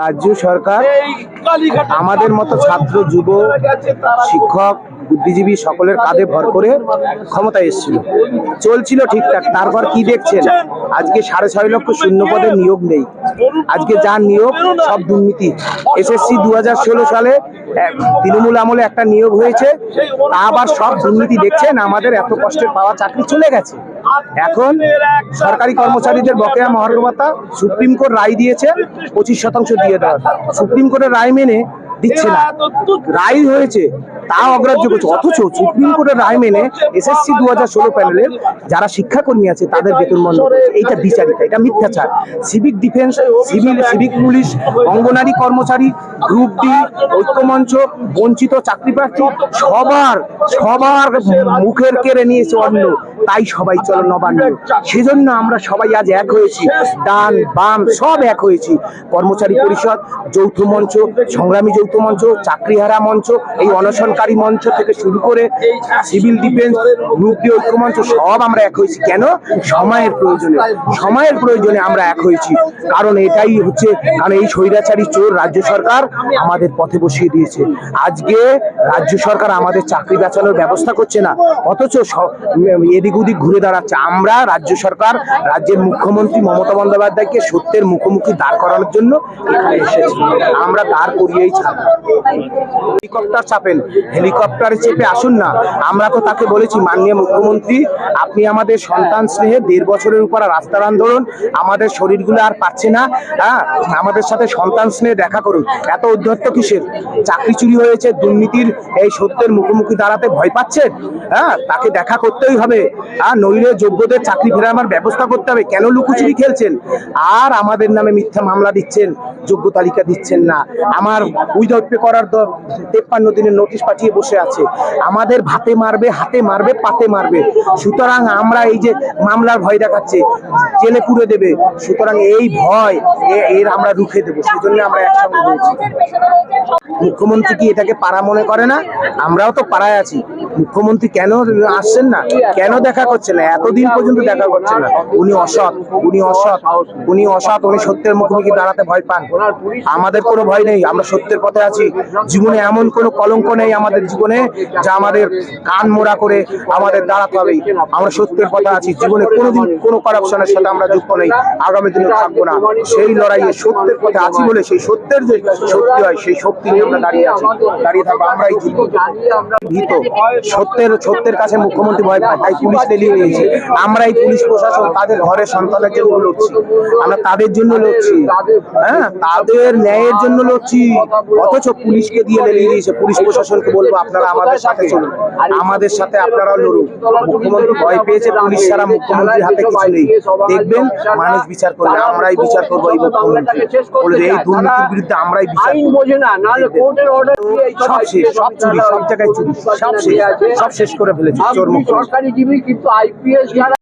রাজ্য সরকার, আমাদের মতো ছাত্র, যুব, শিক্ষক, বুদ্ধিজীবী সকলের কাঁধে ভর করে ক্ষমতায় এসেছিল। চলছিল ঠিকঠাক, তারপর কি দেখছেন? আজকে সাড়ে ছয় লক্ষ শূন্য পদে নিয়োগ নেই। আজকে যা নিয়োগ সব দুর্নীতি। এসএসসি দু হাজার ষোলো সালে তৃণমূল আমলে একটা নিয়োগ হয়েছে। তা আবার সব দুর্নীতি দেখছেন আমাদের এত কষ্টের পাওয়া চাকরি চলে গেছে। এখন সরকারি কর্মচারীদের বকেয়া মহার্ঘ সুপ্রিম কোর্ট রায় দিয়েছে পঁচিশ শতাংশ দিয়ে দেওয়া সুপ্রিম কোর্টের রায় মেনে দিচ্ছে না। রায় হয়েছে তা অগ্রাহ্য করছে। অথচ সুপ্রিম কোর্টের রায় মেনে এসএসসি দু হাজার ষোলো প্যানেলের যারা শিক্ষাকর্মী আছে, তাদের বেতন বন্ধ এইটা বিচারিতা এটা মিথ্যাচার। Civic defence, civil, civic police, অঙ্গনারী কর্মচারী, গ্রুপ ডি, ঐক্যমঞ্চ, বঞ্চিত চাকরি প্রার্থী, সবার সবার মুখের কেড়ে নিয়েছে অন্য। তাই সবাই চলো নবান্ন। সেজন্য আমরা সবাই আজ এক হয়েছি। ডান, বাম, সব এক হয়েছি। কর্মচারী পরিষদ, যৌথ মঞ্চ, সংগ্রামী যৌথ মঞ্চ চাকরিহারা মঞ্চ, এই অনশনকারী মঞ্চ থেকে শুরু করে সিভিল ডিফেন্স গ্রুপ ডি ঐক্য মঞ্চ, সব আমরা এক হয়েছি। কেন? সময়ের প্রয়োজনে। সময়ের প্রয়োজনে আমরা এক হয়েছি। কারণ এটাই হচ্ছে, কারণ এই স্বৈরাচারী চোর রাজ্য সরকার আমাদের পথে বসিয়ে দিয়েছে। আজকে রাজ্য সরকার আমাদের চাকরি বাঁচানোর ব্যবস্থা করছে না। অথচ এদিক ওদিক ঘুরে দাঁড়াচ্ছে। আমরা রাজ্য সরকার, রাজ্যের মুখ্যমন্ত্রী মমতা বন্দ্যোপাধ্যায়কে সত্যের মুখোমুখি দাঁড় করানোর জন্য এখানে এসেছি। আমরা দাঁড় করিয়েই ছাড়ব। হেলিকপ্টার চাপেন। হেলিকপ্টারে চেপে আসুন না। আমরা তো তাকে বলেছি, মাননীয় মুখ্যমন্ত্রী, আপনি আমাদের সন্তান স্নেহে দেড় বছরের উপর রাস্তার আন্দোলন, আমাদের শরীরগুলো আর পাচ্ছে না হ্যাঁ? আমাদের সাথে সন্তান স্নেহে দেখা করুন। এত উদ্ধত্ত কিসের? চাকরি চুরি হয়েছে, দুর্নীতির এই সত্যের মুখোমুখি দাঁড়াতে ভয় পাচ্ছেন? হ্যাঁ? তাকে দেখা করতেই হবে। আর নইলে যোগ্যদের চাকরি ফেরানোর ব্যবস্থা করতে হবে। কেন লুকোচুরি খেলছেন? আর আমাদের নামে মিথ্যা মামলা দিচ্ছেন, যোগ্য তালিকা দিচ্ছেন না। আমার উইদাউট পে করার তেপ্পান্ন দিনের নোটিশ পাঠিয়ে বসে আছে। আমাদের ভাতে মারবে, হাতে মারবে, পাতে মারবে। সুতরাং আমরা এই যে মামলার ভয় দেখাচ্ছে, জেলে পুরে দেবে। সুতরাং এই ভয় এর আমরা রুখে দেবো। সেজন্য আমরা একসঙ্গে বলছি মুখ্যমন্ত্রী কি এটাকে পাড়া মনে করে না? আমরাও তো পাড়ায় আছি। মুখ্যমন্ত্রী কেন আসছেন না? কেন দেখা করছে না? এতদিন পর্যন্ত দেখা করছে না। উনি অসৎ উনি অসৎ উনি অসৎ, উনি সত্যের মুখোমুখি দাঁড়াতে ভয় পান। আমাদের কোনো ভয় নেই। আমরা সত্যের পথে আছি। জীবনে এমন কোনো কলঙ্ক নেই আমাদের জীবনে যা আমাদের কান মোড়া করে আমাদের দাঁড়াতে হবে। আমরা সত্যের পথে আছি। জীবনে কোনোদিন কোনো করাপশনের সাথে আমরা যুক্ত নেই। আগামী দিনে থাকব না। সেই লড়াইয়ে সত্যের পথে আছি বলে সেই সত্যের যে শক্তি হয়, সেই শক্তি নিয়ে আমরা দাঁড়িয়ে আছি। দাঁড়িয়ে থাকব আমরাই ভীত। সত্যের সত্যের কাছে মুখ্যমন্ত্রী ভয় পায়, তাই পুলিশ লেলিয়ে নিয়েছে। আমরা এই পুলিশ প্রশাসন তাদের ঘরের সন্তানের জন্য লড়ছি। আমরা তাদের জন্য লড়ছি। হ্যাঁ তাদের ন্যায়ের জন্য লড়ছি। অথচ পুলিশকে দিয়ে লেলিয়ে দিয়েছে। পুলিশ প্রশাসনকে বলব আপনারা আমাদের সাথে চলুন। আমাদের সাথে আপনারাও লড়ুন। মুখ্যমন্ত্রী ভয় পেয়েছে পুলিশ ছাড়া মুখ্যমন্ত্রীর হাতে কিছু নেই। দেখবেন মানুষ বিচার করবে আমরাই বিচার করব এই মুখ্যমন্ত্রী বলবে এই দুর্নীতির বিরুদ্ধে আমরাই বিচার সব শেষ সব চুরি সব জায়গায় চুরি সব শেষ সব শেষ করে ফেলেছে চোর মুখ্যমন্ত্রী সরকারি কিন্তু আইপিএস